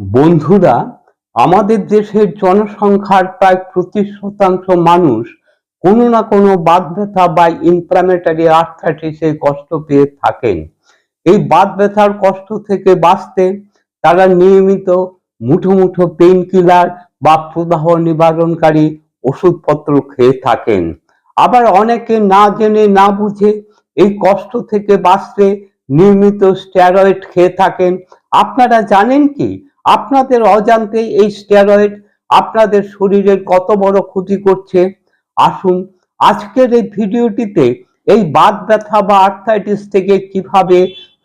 বন্ধুরা, আমাদের দেশের জনসংখ্যার প্রায় পঁচিশ শতাংশ মানুষ কোনো না কোনো বাত ব্যথা বা ইনফ্লামেটারি আর্থাইটিসে কষ্ট পেয়ে থাকেন। এই বাত ব্যথার কষ্ট থেকে বাঁচতে তারা নিয়মিত মুঠো মুঠো পেইন কিলার বা প্রদাহ নিবারণকারী ওষুধপত্র খেয়ে থাকেন। আবার অনেকে না জেনে না বুঝে এই কষ্ট থেকে বাঁচতে নিয়মিত স্টেরয়েড খেয়ে থাকেন। আপনারা জানেন কি? আপনাদের অজান্তে এই স্টেরয়েড আপনাদের শরীরের কত বড় ক্ষতি করছে। আসুন, আজকের এই ভিডিওটিতে এই বাত ব্যথা বা আর্থাইটিস থেকে কীভাবে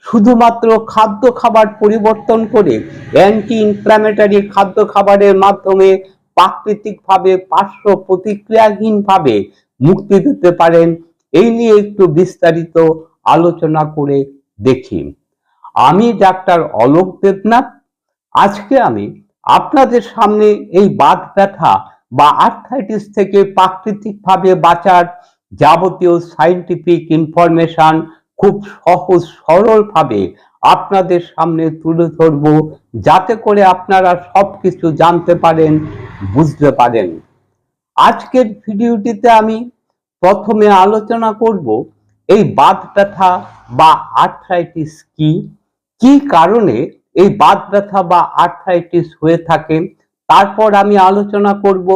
শুধুমাত্র খাদ্য খাবার পরিবর্তন করে অ্যান্টি ইনফ্ল্যামেটারি খাদ্য খাবারের মাধ্যমে প্রাকৃতিকভাবে পার্শ্ব প্রতিক্রিয়াহীনভাবে মুক্তি দিতে পারেন, এই নিয়ে একটু বিস্তারিত আলোচনা করে দেখি। আমি ডাক্তার অলোক দেবনাথ আজকে আমি আপনাদের সামনে এই বাত ব্যথা বা আর্থাইটিস থেকে প্রাকৃতিকভাবে বাঁচার যাবতীয় সাইন্টিফিক ইনফরমেশন খুব সহজ, সরলভাবে আপনাদের সামনে তুলে ধরব যাতে করে আপনারা সব কিছু জানতে পারেন, বুঝতে পারেন। আজকের ভিডিওটিতে আমি প্রথমে আলোচনা করব এই বাত ব্যথা বা আর্থ্রাইটিস কি কি কারণে এই বাত ব্যথা বা আর্থ্রাইটিস হয়ে থাকে। তারপর আমি আলোচনা করব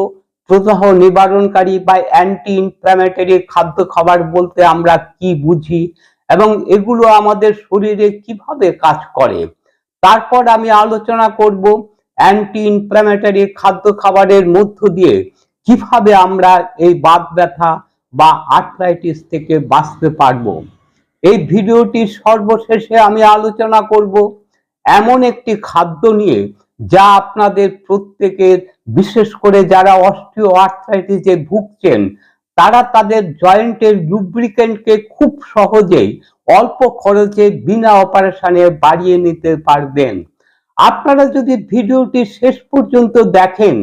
প্রদাহ নিবারণকারী বা অ্যান্টি ইনফ্ল্যামেটরি খাদ্য খাবার বলতে আমরা কি বুঝি এবং এগুলো আমাদের শরীরে কীভাবে কাজ করে। তারপর আমি আলোচনা করব অ্যান্টি ইনফ্ল্যামেটরি খাদ্য খাবারের মধ্য দিয়ে কীভাবে আমরা এই বাত ব্যথা বা আর্থ্রাইটিস থেকে বাঁচতে পারব। এই ভিডিওটির সর্বশেষে আমি আলোচনা করব এমন একটি খাদ্য নিয়ে যা আপনাদের প্রত্যেকের, বিশেষ করে যারা অস্টিও আর্থ্রাইটিসে ভুগছেন, তারা তাদের জয়েন্টের লুব্রিকেন্টকে খুব সহজেই অল্প খরচে বিনা অপারেশনে বাড়িয়ে নিতে পারবেন। আপনারা যদি ভিডিওটি শেষ পর্যন্ত দেখেন,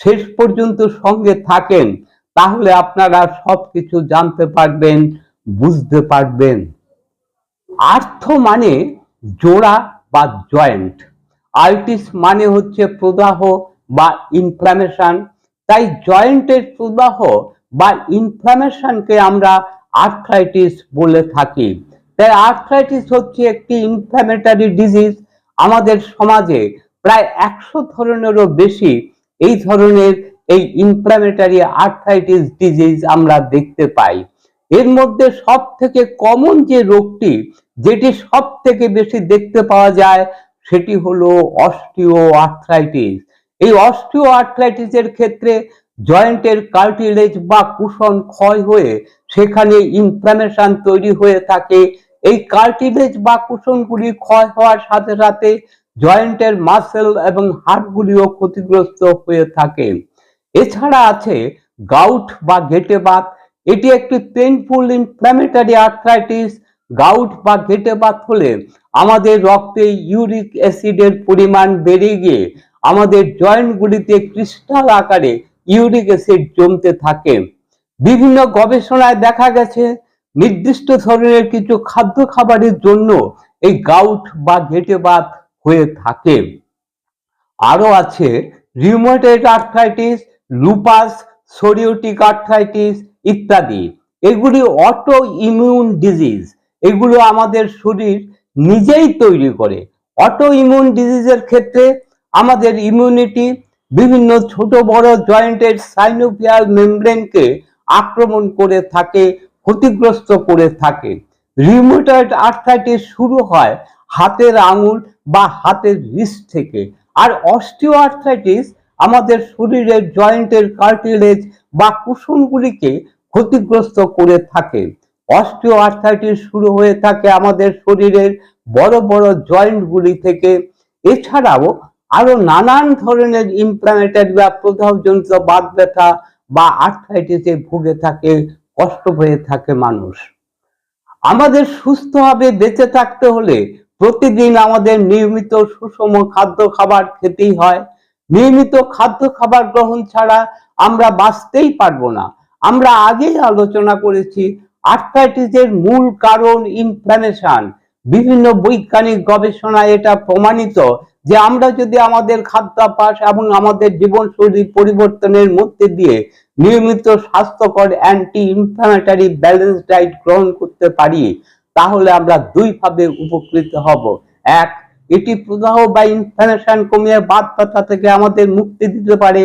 শেষ পর্যন্ত সঙ্গে থাকেন, তাহলে আপনারা সবকিছু জানতে পারবেন, বুঝতে পারবেন। আর্থ মানে জোড়া বা জয়েন্ট। আর্টিস মানে হচ্ছে প্রদাহ বা ইনফ্লামেশন তাই জয়েন্টের প্রদাহ বা ইনফ্লামেশনকে আমরা আর্থ্রাইটিস বলে থাকি। তাই আর্থ্রাইটিস হচ্ছে একটি ইনফ্লামেটারি ডিজিজ আমাদের সমাজে প্রায় একশো ধরনেরও বেশি এই ধরনের এই ইনফ্লামেটারি আর্থ্রাইটিস ডিজিজ আমরা দেখতে পাই। এর মধ্যে সব থেকে কমন যে রোগটি, যেটি সব থেকে বেশি দেখতে পাওয়া যায়, সেটি হলো অস্টিও আর্থ্রাইটিস এই অস্টিও আর্থ্রাইটিসের ক্ষেত্রে জয়েন্টের কার্টিলেজ বা কুশন ক্ষয় হয়ে সেখানে ইনফ্লামেশন তৈরি হয়ে থাকে। এই কার্টিলেজ বা কুশনগুলি ক্ষয় হওয়ার সাথে সাথে জয়েন্টের মাসেল এবং হাড়গুলিও ক্ষতিগ্রস্ত হয়ে থাকে। এছাড়া আছে গাউট বা গেটে বাত এটি একটি পেইনফুল ইনফ্ল্যামেটারি আর্থ্রাইটিস গাউট বা গেটে বাত হলে আমাদের রক্তে ইউরিক অ্যাসিডের পরিমাণ বেড়ে গিয়ে আমাদের জয়েন্টগুলিতে ক্রিস্টাল আকারে ইউরিক অ্যাসিড জমতে থাকে। বিভিন্ন গবেষণায় দেখা গেছে, নির্দিষ্ট ধরনের কিছু খাদ্য খাবারের জন্য এই গাউট বা গেটে বাত হয়ে থাকে। আরও আছে rheumatoid arthritis lupus psoriatic arthritis ইত্যাদি। এগুলি অটো ইমিউন ডিজিজ এগুলো আমাদের শরীর নিজেই তৈরি করে। অটো ইমিউন ডিজিজের ক্ষেত্রে আমাদের ইমিউনিটি বিভিন্ন ছোট বড় জয়েন্টের সাইনোপিয়াল মেমব্রেনকে আক্রমণ করে থাকে, ক্ষতিগ্রস্ত করে থাকে। রিউমেটয়েড আর্থাইটিস শুরু হয় হাতের আঙুল বা হাতের রিস্ট থেকে। আর অস্টিও আর্থাইটিস আমাদের শরীরের জয়েন্টের কার্টিলেজ বা কুশনগুলিকে ক্ষতিগ্রস্ত করে থাকে। অস্টিও আর্থাইটিস শুরু হয়ে থাকে আমাদের শরীরের বড় বড় জয়েন্টগুলি থেকে। এছাড়াও আরও নানান ধরনের ইনফ্লামেটারি বা প্রদাহজনিত বাদ ব্যথা বা আর্থাইটিসে ভুগে থাকে, কষ্ট হয়ে থাকে মানুষ। আমাদের সুস্থভাবে বেঁচে থাকতে হলে প্রতিদিন আমাদের নিয়মিত সুষম খাদ্য খাবার খেতেই হয়। নিয়মিত খাদ্য খাবার গ্রহণ ছাড়া আমরা বাঁচতেই পারব না। আমরা আগেই আলোচনা করেছি আর্থাইটিসের মূল কারণ ইনফ্লামেশন বিভিন্ন বৈজ্ঞানিক গবেষণায় এটা প্রমাণিত যে আমরা যদি আমাদের খাদ্যাভ্যাস এবং আমাদের জীবনশৈলী পরিবর্তনের মধ্যে দিয়ে নিয়মিত স্বাস্থ্যকর অ্যান্টি ইনফ্লামেটারি ব্যালেন্স ডায়েট গ্রহণ করতে পারি, তাহলে আমরা দুইভাবে উপকৃত হব। এক, এটি প্রদাহ বা ইনফ্লামেশন কমিয়ে বাদ ব্যথা থেকে আমাদের মুক্তি দিতে পারে।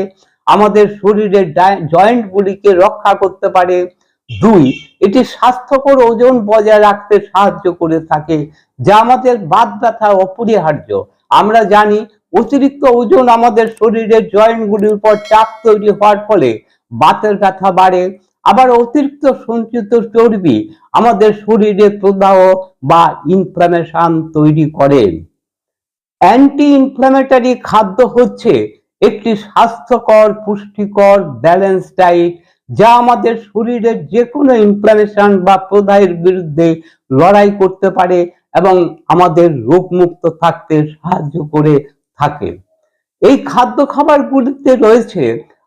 আমাদের শরীরের জয়েন্টগুলিকে রক্ষা করতে পারে। দুই, এটি স্বাস্থ্যকর ওজন বজায় রাখতে সাহায্য করে থাকে, যা আমাদের বাত ব্যথা অপরিহার্য। আমরা জানি অতিরিক্ত ওজন আমাদের শরীরের জয়েন্টগুলির উপর চাপ তৈরি হওয়ার ফলে বাতের ব্যথা বাড়ে। আবার অতিরিক্ত সঞ্চিত চর্বি আমাদের শরীরে প্রদাহ বা ইনফ্লামেশন তৈরি করে। অ্যান্টি ইনফ্ল্যামেটারি খাদ্য হচ্ছে একটি স্বাস্থ্যকর, পুষ্টিকর ব্যালেন্স ডায়েট যা আমাদের শরীরের যে কোনো ইনফ্লামেশন বা প্রদাহের বিরুদ্ধে লড়াই করতে পারে এবং আমাদের রোগমুক্ত থাকতে সাহায্য করে থাকে। এই খাদ্য খাবারগুলিতে রয়েছে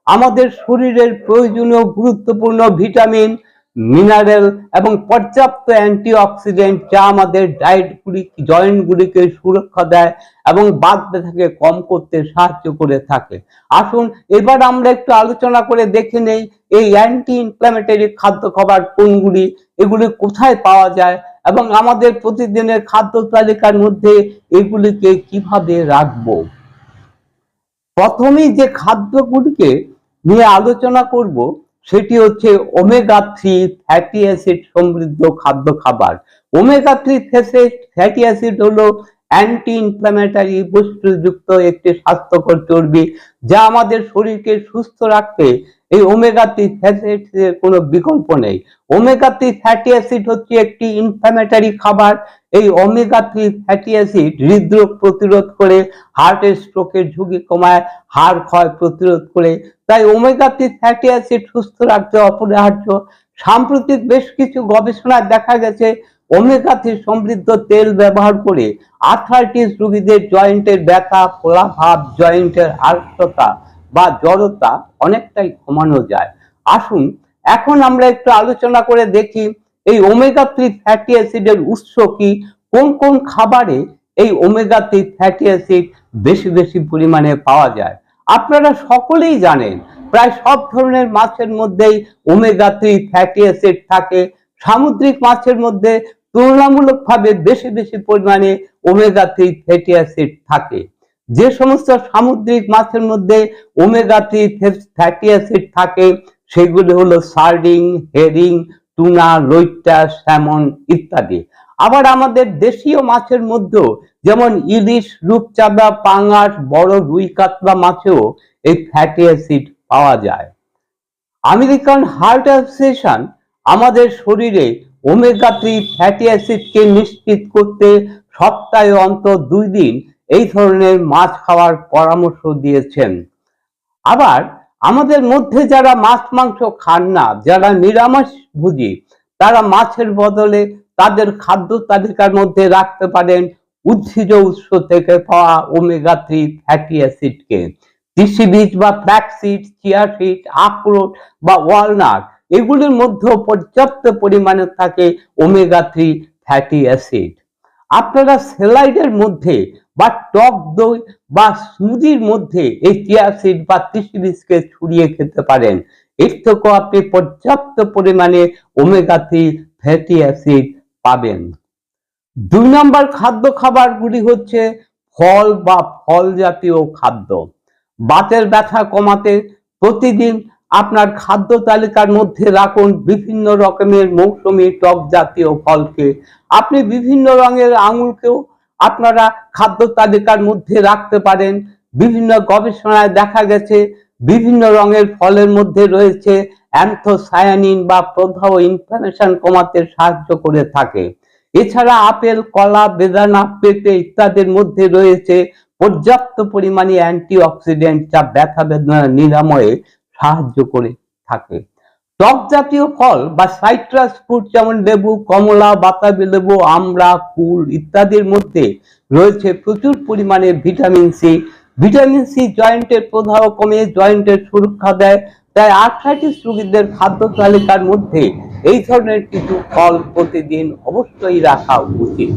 আমাদের শরীরের প্রয়োজনীয় গুরুত্বপূর্ণ ভিটামিন মিনারেল এবং পর্যাপ্ত অ্যান্টিঅক্সিডেন্ট যা আমাদের ডায়েটগুলি জয়েন্টগুলিকে সুরক্ষা দেয় এবং বাদ ব্যথাকে কম করতে সাহায্য করে থাকে। আসুন, এবার আমরা একটু আলোচনা করে দেখে নেই, এই অ্যান্টি ইনফ্ল্যামেটরি খাদ্য খাবার কোনগুলি, এগুলি কোথায় পাওয়া যায় এবং আমাদের প্রতিদিনের খাদ্য তালিকার মধ্যে এগুলিকে কীভাবে রাখব? প্রথমেই যে খাদ্যগুলিকে নিয়ে আলোচনা করব সেটি হচ্ছে ওমেগা থ্রি ফ্যাটি অ্যাসিড সমৃদ্ধ খাদ্য খাবার। ওমেগা থ্রি ফ্যাটি অ্যাসিড হলো অ্যান্টি ইনফ্ল্যামেটারি বস্তুযুক্ত একটি স্বাস্থ্যকর চর্বি যা আমাদের শরীরকে সুস্থ রাখতে এই ওমেগা থ্রি ফ্যাটি অ্যাসিডের কোনো বিকল্প নেই। ওমেগা থ্রি ফ্যাটি অ্যাসিড হচ্ছে একটি ইনফ্ল্যামেটারি খাবার। এই ওমেগা থ্রি ফ্যাটি অ্যাসিড হৃদরোগ প্রতিরোধ করে হার্টের স্ট্রোকের ঝুঁকি কমায়, হাড় ক্ষয় প্রতিরোধ করে। তাই ওমেগা থ্রি ফ্যাটি অ্যাসিড সুস্থ রাখতে অপরিহার্য। সাম্প্রতিক বেশ কিছু গবেষণায় দেখা গেছে ওমেগা সমৃদ্ধ তেল ব্যবহার করে আর্থাইটিস রোগীদের জয়েন্টের ব্যথা ফোলাভাব জয়েন্টের আলসতা বা জড়তা অনেকটাই কমানো যায়। আসুন, এখন আমরা একটু আলোচনা করে দেখি এই ওমেগা থ্রি ফ্যাটি অ্যাসিডের উৎস কি, কোন কোন খাবারে এই ওমেগা থ্রি ফ্যাটি অ্যাসিড বেশি বেশি পরিমাণে পাওয়া যায়। আপনারা সকলেই জানেন, প্রায় সব ধরনের মাছের মধ্যেই ওমেগা থ্রি ফ্যাটি অ্যাসিড থাকে। সামুদ্রিক মাছের মধ্যে তুলনামূলকভাবে বেশি বেশি পরিমাণে ওমেগা থ্রি ফ্যাটি অ্যাসিড থাকে। যে সমস্ত সামুদ্রিক মাছের মধ্যে ওমেগা থ্রি ফ্যাটি অ্যাসিড থাকে, সেগুলি হলো সার্ডিং হেরিং টুনা রৈটা স্যামন ইত্যাদি। আবার আমাদের দেশীয় মাছের মধ্যেও যেমন ইলিশ, রূপচাঁদা, পাঙাশ, বড় রুই কাতলা মাছেও এই ফ্যাটি অ্যাসিড পাওয়া যায়। আমেরিকান হার্ট অ্যাসোসিয়েশন আমাদের শরীরে ওমেগা থ্রি ফ্যাটি অ্যাসিডকে নিশ্চিত করতে সপ্তাহে অন্তর দুই দিন এই ধরনের মাছ খাওয়ার পরামর্শ দিয়েছেন। আবার আমাদের মধ্যে যারা মাছ মাংস খান না, যারা নিরামিষ ভুজি, তারা মাছের বদলে তাদের খাদ্য তালিকার মধ্যে রাখতে পারেন উদ্ভিজ উৎস থেকে পাওয়া ওমেগা থ্রি ফ্যাটি অ্যাসিডকে তিসি বীজ বা ফ্ল্যাক্সিড চিয়া সিড আখরোট বা ওয়ালনাট এগুলির মধ্যেও পর্যাপ্ত পরিমাণে থাকে ওমেগা থ্রি ফ্যাটি অ্যাসিড আপনারা সেলাইডের মধ্যে বা টক দই বা স্মুদির মধ্যে এই চিয়া সিড বা তিসি বীজকে ছড়িয়ে খেতে পারেন। এর থেকেও আপনি পর্যাপ্ত পরিমাণে ওমেগা থ্রি ফ্যাটি অ্যাসিড পাবেন। দুই নম্বর খাদ্য খাবারগুলি হচ্ছে ফল বা ফল জাতীয় খাদ্য। বাতের ব্যথা কমাতে প্রতিদিন আপনার খাদ্য তালিকার মধ্যে রাখুন বিভিন্ন রকমের মৌসুমী টক জাতীয় ফলকে। আপনি বিভিন্ন রঙের আঙুলকেও আপনারা খাদ্য তালিকার মধ্যে রাখতে পারেন। বিভিন্ন গবেষণায় দেখা গেছে, বিভিন্ন রঙের ফলের মধ্যে রয়েছে অ্যান্থোসায়ানিন বা প্রদাহ ইনফ্লামেশন কমাতে সাহায্য করে থাকে। এছাড়া আপেল, কলা, বেদানা, পেঁপে ইত্যাদির মধ্যে রয়েছে পর্যাপ্ত পরিমাণে অ্যান্টি অক্সিডেন্ট যা ব্যথা বেদনা নিরাময়ে সাহায্য করে থাকে। টক জাতীয় ফল বা সাইট্রাস ফ্রুট যেমন লেবু, কমলা, বাতাবি লেবু, আমড়া কুল ইত্যাদির মধ্যে রয়েছে প্রচুর পরিমাণে ভিটামিন সি। ভিটামিন সি জয়েন্টের প্রদাহ কমে, জয়েন্টের সুরক্ষা দেয়। তাই আর্থ্রাইটিস রোগীদের খাদ্য তালিকার মধ্যে এই ধরনের কিছু ফল প্রতিদিন অবশ্যই রাখা উচিত।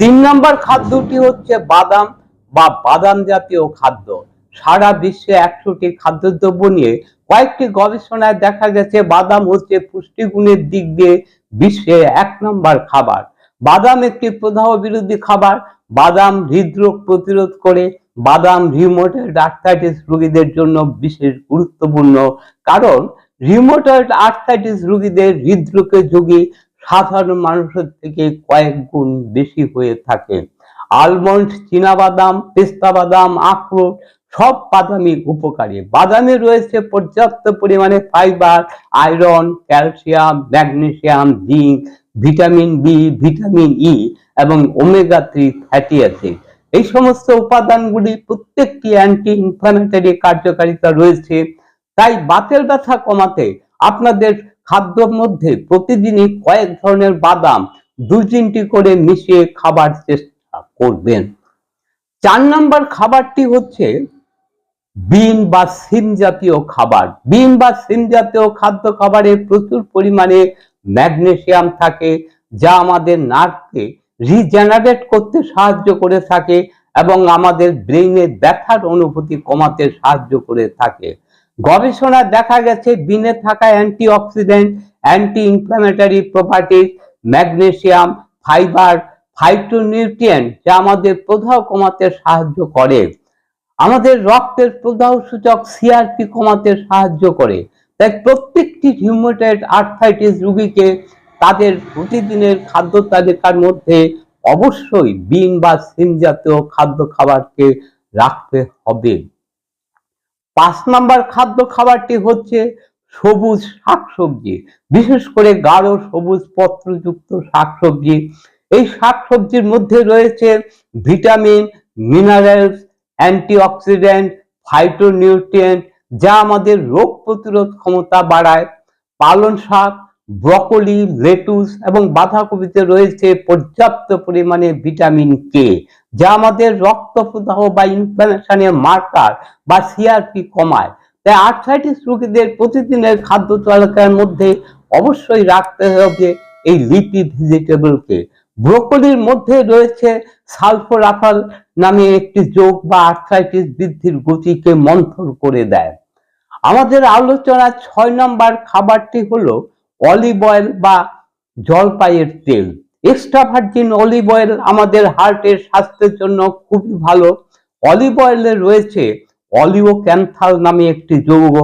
তিন নম্বর খাদ্যটি হচ্ছে বাদাম বা বাদাম জাতীয় খাদ্য। সারা বিশ্বে একশোটি খাদ্যদ্রব্য নিয়ে কয়েকটি গবেষণায় দেখা গেছে বাদাম হচ্ছে পুষ্টিগুণের দিক দিয়ে বিশ্বে এক নম্বর খাবার। বাদাম একটি প্রদাহ বিরোধী খাবার। বাদাম হৃদরোগ প্রতিরোধ করে। বাদাম রিউমেটয়েড আর্থাইটিস রোগীদের জন্য বিশেষ গুরুত্বপূর্ণ কারণ রিউমেটয়েড আর্থাইটিস রোগীদের হৃদরোগের ঝুঁকি সাধারণ মানুষের থেকে কয়েক গুণ বেশি হয়ে থাকে। আলমন্ড বাদাম, পেস্তা বাদাম, আখরোট সব বাদামই উপকারী। বাদামে রয়েছে পর্যাপ্ত পরিমাণে fibre iron calcium magnesium zinc vitamin B vitamin E এবং ওমেগা থ্রি ফ্যাটি অ্যাসিড এই সমস্ত উপাদানগুলি প্রত্যেকটি অ্যান্টি ইনফ্লামেটরি কার্যকারিতা রয়েছে। তাই বাতের ব্যথা কমাতে আপনাদের খাদ্যর মধ্যে প্রতিদিনই কয়েক ধরনের বাদাম দু তিনটি করে মিশিয়ে খাবার চেষ্টা করবেন। চার নম্বর খাবারটি হচ্ছে বিন বা সিম জাতীয় খাবার। বিন বা সিম জাতীয় খাদ্য খাবারে প্রচুর পরিমাণে ম্যাগনেসিয়াম থাকে, যা আমাদের নার্ভকে রিজেনারেট করতে সাহায্য করে থাকে এবং আমাদের ব্রেইনে ব্যথার অনুভূতি কমাতে সাহায্য করে থাকে। গবেষণায় দেখা গেছে, বিনে থাকা antioxidant anti inflammatory properties magnesium fibre, phytonutrient, যা আমাদের প্রদাহ কমাতে সাহায্য করে। আমাদের রক্তের প্রদাহ সূচক সিআরপি কমাতে সাহায্য করে। তাই প্রত্যেকটি হিউমেটাইড আর্থাইটিস রোগীকে তাদের প্রতিদিনের খাদ্য তালিকার মধ্যে অবশ্যই বিন বা সিম জাতীয় খাদ্য খাবারকে রাখতে হবে। পাঁচ নাম্বার খাদ্য খাবারটি হচ্ছে সবুজ শাকসবজি। বিশেষ করে গাঢ় সবুজ পত্রযুক্ত শাকসবজি। এই শাকসবজির মধ্যে রয়েছে ভিটামিন, মিনারেলস অ্যান্টিঅক্সিডেন্ট, ফাইটোনিউট্রিয়েন্ট, যা আমাদের রোগ প্রতিরোধ ক্ষমতা বাড়ায়। পালন শাক, ব্রকলি, লেটুস এবং বাঁধাকপিতে রয়েছে পর্যাপ্ত পরিমাণে ভিটামিন কে যা আমাদের রক্ত প্রদাহ বা ইনফ্লামেশনের মার্কার বা সিআরপি কমায়। তাই আর্থ্রাইটিস রোগীদের প্রতিদিনের খাদ্য তালিকার মধ্যে অবশ্যই রাখতে হবে এই লিপি ভেজিটেবলকে ব্রোকলির মধ্যে রয়েছে সালফোরাফাল নামে একটি যোগ বা আর্থ্রাইটিস বৃদ্ধির গতিকে মন্থর করে দেয়। আমাদের আলোচনার ছয় নম্বর খাবারটি হলো অলিভ অয়েল বা জলপাইয়ের তেল। এক্সট্রা ভার্জিন অলিভ অয়েল আমাদের হার্টের স্বাস্থ্যের জন্য খুবই ভালো। অলিভ অয়েলে রয়েছে অলিও ক্যান্থাল নামে একটি যৌগ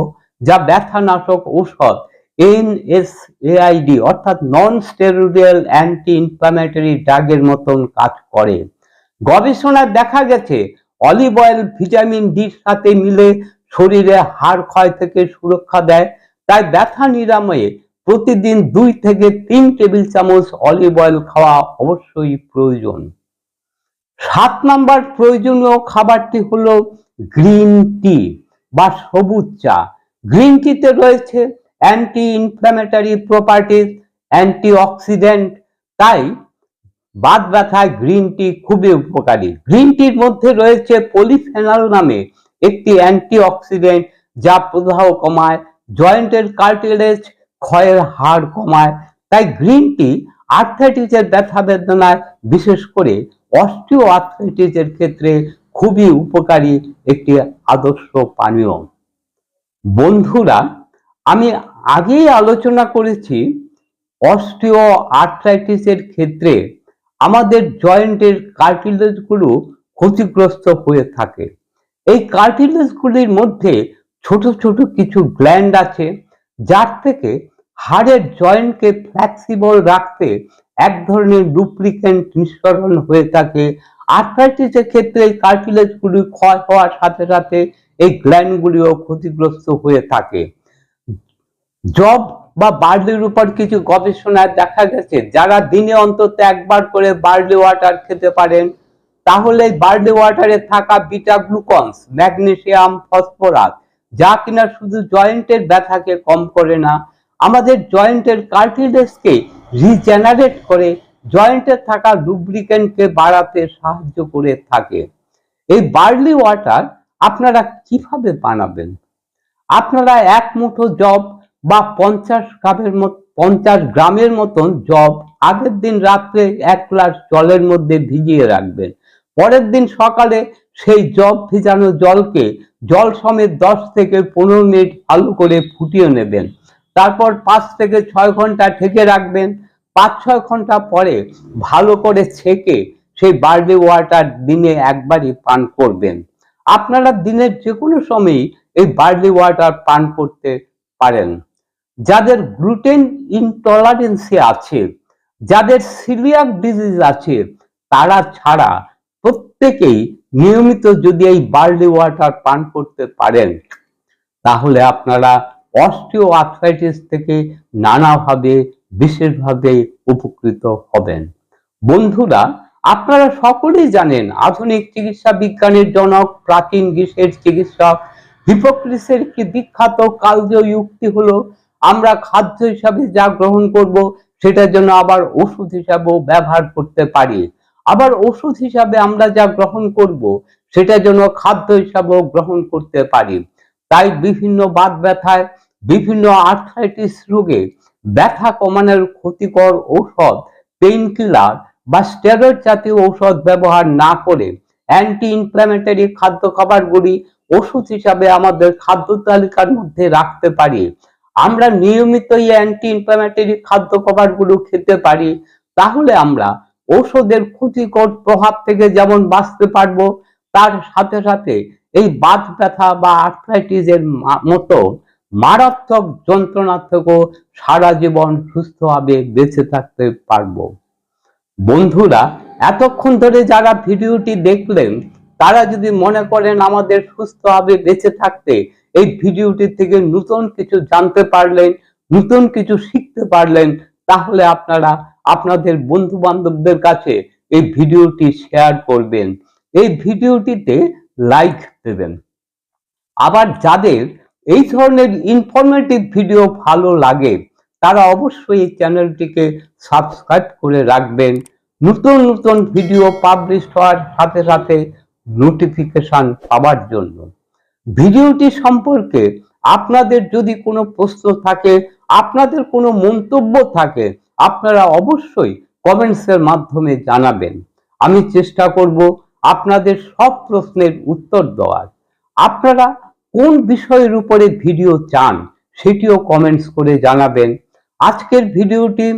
যা ব্যথানাশক ঔষধ। এনএসএআইডি অর্থাৎ নন স্টেরোডিয়াল অ্যান্টি ইনফ্লামেটরি ড্রাগের মতন কাজ করে। গবেষণায় দেখা গেছে অলিভ অয়েল ভিটামিন ডির সাথে মিলে শরীরে হাড় ক্ষয় থেকে সুরক্ষা দেয়। তাই ব্যথা নিরাময়ে প্রতিদিন দুই থেকে তিন টেবিল চামচ অলিভ অয়েল খাওয়া অবশ্যই প্রয়োজন। সাত নাম্বার প্রয়োজনীয় খাবারটি হলো গ্রিন টি বা সবুজ চা। গ্রিন টিতে রয়েছে অ্যান্টি প্রপার্টিজ অ্যান্টি অক্সিডেন্ট তাই বাত ব্যথায় গ্রিন টি খুবই উপকারী। গ্রিন টির মধ্যে রয়েছে পলিফেনল নামে একটি অ্যান্টি অক্সিডেন্ট যা প্রদাহ কমায় জয়েন্টের কার্টিলেজ ক্ষয়ের হার কমায়। তাই গ্রিন টি আর্থাইটিসের ব্যথা বেদনায়, বিশেষ করে অস্টিও আর্থাইটিসের ক্ষেত্রে খুবই উপকারী একটি আদর্শ পানীয়। বন্ধুরা, আমি আগেই আলোচনা করেছি অস্টিও আর্থ্রাইটিসের ক্ষেত্রে আমাদের জয়েন্টের কার্টিলেজগুলো ক্ষতিগ্রস্ত হয়ে থাকে। এই কার্টিলেজগুলির মধ্যে ছোট ছোট কিছু গ্ল্যান্ড আছে, যার থেকে হাড়ের জয়েন্টকে ফ্লেক্সিবল রাখতে এক ধরনের ডুপ্লিকেন্ট নিঃসরণ হয়ে থাকে। আর্থ্রাইটিসের ক্ষেত্রে এই কার্টিলেজগুলি ক্ষয় হওয়ার সাথে সাথে এই গ্ল্যান্ডগুলিও ক্ষতিগ্রস্ত হয়ে থাকে। জব বা বার্লির উপর কিছু গবেষণায় দেখা গেছে, যারা দিনে অন্তত একবার করে বার্লি ওয়াটার খেতে পারেন, তাহলে বার্লি ওয়াটারে থাকা বিটা গ্লুকনস, ম্যাগনেসিয়াম, ফসফরাস, যা কিনা শুধু জয়েন্টের ব্যথাকে কম করে না, আমাদের জয়েন্টের কার্টিলেজকে রিজেনারেট করে জয়েন্টে থাকা লুব্রিকেন্টকে বাড়াতে সাহায্য করে থাকে। এই বার্লি ওয়াটার আপনারা কীভাবে বানাবেন? আপনারা এক মুঠো জব বা পঞ্চাশ কাপের মত, পঞ্চাশ গ্রামের মতন জব আগের দিন রাত্রে এক গ্লাস জলের মধ্যে ভিজিয়ে রাখবেন। পরের দিন সকালে সেই জব ভিজানো জলকে জল সমেত দশ থেকে পনেরো মিনিট ভালো করে ফুটিয়ে নেবেন। তারপর পাঁচ থেকে ছয় ঘণ্টা ঠেকে রাখবেন। পাঁচ ছয় ঘণ্টা পরে ভালো করে ছেঁকে সেই বার্লি ওয়াটার দিনে একবারই পান করবেন। আপনারা দিনের যে কোনো সময়ই এই বার্লি ওয়াটার পান করতে পারেন। যাদের গ্লুটেন ইনটলারেন্সি আছে, যাদের সিলিয়াক ডিজিজ আছে, তারা ছাড়া প্রত্যেকেই নিয়মিত যদি এই বার্লি ওয়াটার পান করতে পারেন, তাহলে আপনারা অস্টিও আর্থ্রাইটিস থেকে নানাভাবে, বিশেষভাবে উপকৃত হবেন। বন্ধুরা, আপনারা সকলেই জানেন, আধুনিক চিকিৎসা বিজ্ঞানের জনক, প্রাচীন গ্রীসের চিকিৎসক, হিপোক্রিসের একটি বিখ্যাত কালজয়ী যুক্তি হলো আমরা খাদ্য হিসাবে যা গ্রহণ করব, সেটার জন্য আবার ওষুধ হিসাবেও ব্যবহার করতে পারি। আবার ওষুধ হিসাবে আমরা যা গ্রহণ করব, সেটার জন্য খাদ্য হিসাবেও গ্রহণ করতে পারি। তাই বিভিন্ন বাত ব্যথায়, বিভিন্ন আর্থ্রাইটিস রোগে ব্যথা কমানোর ক্ষতিকর ঔষধ পেইন কিলার বা স্টেরয়েড জাতীয় ঔষধ ব্যবহার না করে অ্যান্টি ইনফ্ল্যামেটরি খাদ্য খাবারগুলি ওষুধ হিসাবে আমাদের খাদ্য তালিকার মধ্যে রাখতে পারি। আমরা নিয়মিত এই অ্যান্টি ইনফ্ল্যামেটরি খাদ্য খাবারগুলো খেতে পারি, তাহলে আমরা ঔষধের ক্ষতিকর প্রভাব থেকে যেমন বাঁচতে পারব, তার সাথে সাথে এই বাত ব্যথা বা আর্থ্রাইটিসের মতো মারাত্মক যন্ত্রণা থেকেও সারা জীবন সুস্থভাবে বেঁচে থাকতে পারব। বন্ধুরা, এতক্ষণ ধরে যারা ভিডিওটি দেখলেন, তারা যদি মনে করেন আমাদের সুস্থভাবে বেঁচে থাকতে এই ভিডিওটি থেকে নতুন কিছু জানতে পারলেন, নতুন কিছু শিখতে পারলেন, তাহলে আপনারা আপনাদের বন্ধু বান্ধবদের কাছে এই ভিডিওটি শেয়ার করবেন। এই ভিডিওটিতে লাইক দেবেন। আবার যাদের এই ধরনের ইনফরমেটিভ ভিডিও ভালো লাগে, তারা অবশ্যই এই চ্যানেলটিকে সাবস্ক্রাইব করে রাখবেন। নতুন নতুন ভিডিও পাবলিশ হওয়ার সাথে সাথে নোটিফিকেশন পাওয়ার জন্য। ভিডিওটি সম্পর্কে আপনাদের যদি কোনো প্রশ্ন থাকে, আপনাদের কোনো মন্তব্য থাকে, আপনারা অবশ্যই কমেন্টসের মাধ্যমে জানাবেন। আমি চেষ্টা করব আপনাদের সব প্রশ্নের উত্তর দেওয়ার। আপনারা কোন বিষয়ের উপরে ভিডিও চান, সেটিও কমেন্টস করে জানাবেন। আজকের ভিডিওটি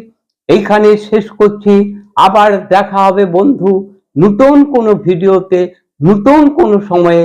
এইখানে শেষ করছি। আবার দেখা হবে বন্ধু নতুন কোনো ভিডিওতে, নতুন কোনো সময়ে।